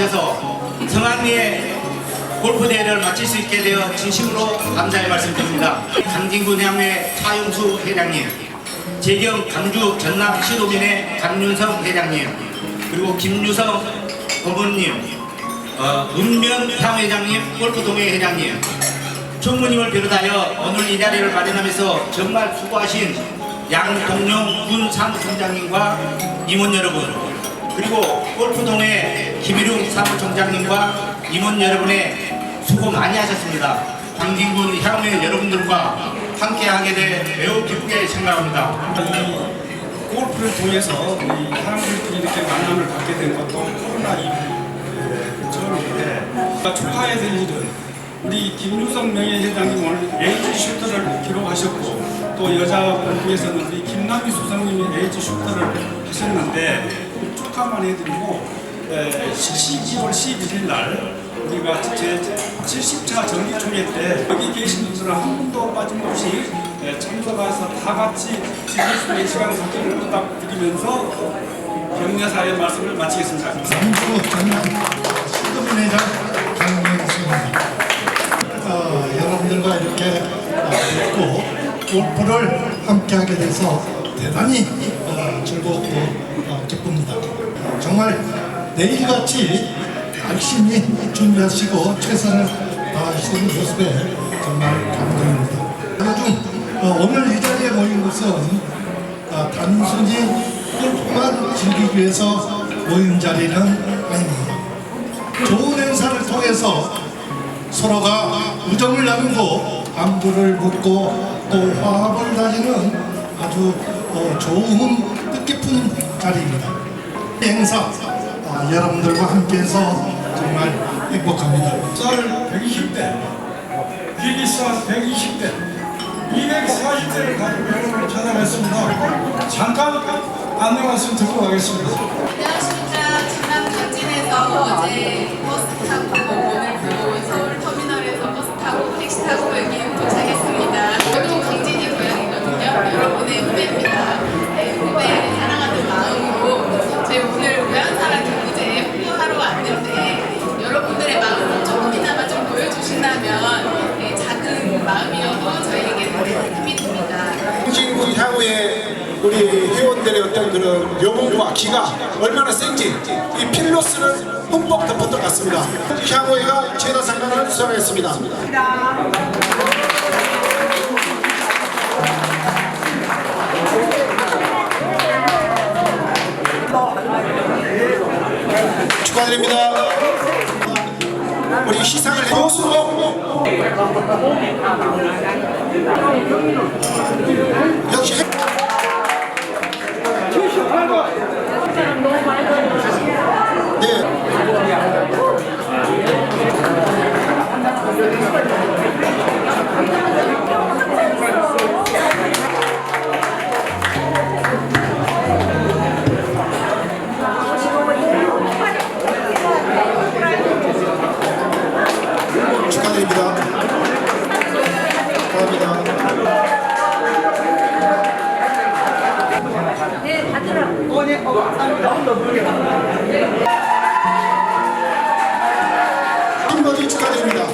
주셔서 성황리에 골프 대회를 마칠 수 있게 되어 진심으로 감사의 말씀드립니다. 강진군 향회 차용수 회장님, 재경 강주 전남 시도민의 강윤성 회장님, 그리고 김유성 고문님, 어, 문면 향회장님, 골프동회 회장님, 총무님을 비롯하여 오늘 이 자리를 마련하면서 정말 수고하신 양동룡 군 사무총장님과 임원 여러분 그리고 골프동의 김일웅 사무총장님과 임원 여러분의 수고 많이 하셨습니다. 강진군 향회 여러분들과 함께하게 돼 매우 기쁘게 생각합니다. 이 골프를 통해서 이 사람들끼리 이렇게 만남을 갖게 된 것도 코로나 이후 처음인데 그러니까 축하해야 될 일은 우리 김유성 명예회장님 오늘 에이지 슈터를 기록하셨고 또 여자 골프에서는 우리 김남희 수석님이 에이지 슈터를 하셨는데 축하만 해드리고 에, 12월 11일 날 우리가 제 70차 정기총회 때 여기 계신 분들은 한 분도 빠짐없이 에, 참석해서 다 같이 지킬 수 시간 갖기를 부탁드리면서 격려사의 말씀을 마치겠습니다. 감사합니다. 어, 여러분들과 이렇게 어, 뵙고 골프를 함께하게 돼서 대단히 어, 즐겁고 어, 기쁩니다. 정말 내일같이 열심히 준비하시고 최선을 다하시는 모습에 정말 감동입니다. 요즘 어, 오늘 이 자리에 모인 것은 아, 단순히 골프만 즐기기 위해서 모인 자리는 아닙니다. 좋은 행사를 통해서 서로가 우정을 나누고 안부를 묻고 또 화합을 다지는 아주 어, 좋은 뜻깊은 자리입니다. 이 행사 아, 여러분들과 함께해서 정말 행복합니다. 쌀 120대, 기기쌀 120대, 240대를 가지고 여러분을 찾아뵙습니다. 잠깐 안내 말씀 듣고 가겠습니다. 안녕하십니까. 전남 강진에서 어제 버스 타고 오늘 또 서울 터미널에서 버스 타고 택시 타고 여기 도착했습니다. 저도 강진이 고향이거든요. 여러분의 후배입니다. 네, 후배 오늘 우연사랑 경제 홍보하러 왔는데 여러분들의 마음을 조금이나마 좀 보여주신다면 네, 작은 마음이어도 저희에게 큰 힘이 됩니다. 진군 향후에 우리 회원들의 어떤 그런 영혼과 기가 얼마나 센지 이 필로스는 흠뻑 덮은 것 같습니다. 향후회가 최다 상관을 수상했습니다. 축하드립니다. 우리 시상을 해주시고 역시 축하합니다. 팀버디 축하드립니다.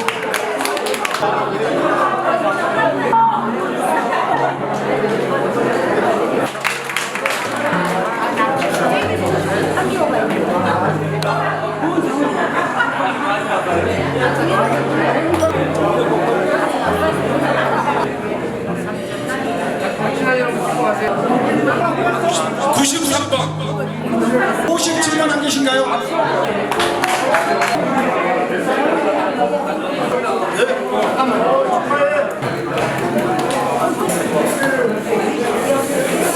구십삼 번 57번 안 계신가요?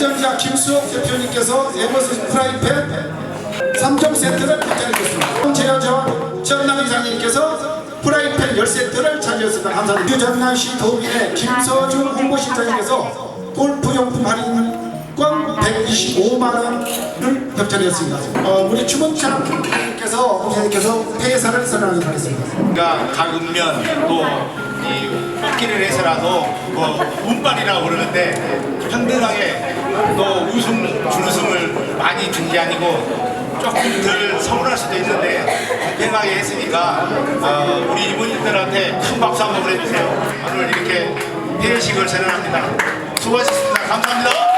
전자 김수옥 대표님께서 에버스 프라이팬 3종 세트를 입장해주셨습니다. 최여정 전남 이사님께서 프라이팬 10세트를 차지했습니다. 감사드립니다. 유전남시 도민의 김서중 홍보실장님께서 골프용품 할인권 125만원을 협찬했습니다. 어, 우리 추문찬 님께서 선생님께서 폐사를 선언하도록 하겠습니다. 그러니까 가금면 또 뽑기를 해서라도 뭐 운빨이라고 그러는데 현대하게 또 우승 준우승을 많이 준 게 아니고 조금 덜 서운할 수도 있는데 공평하게 했으니까 어, 우리 이모님들한테 큰 박수 한번 보내주세요. 오늘 이렇게 회식을 선언합니다. 수고하셨습니다. 감사합니다.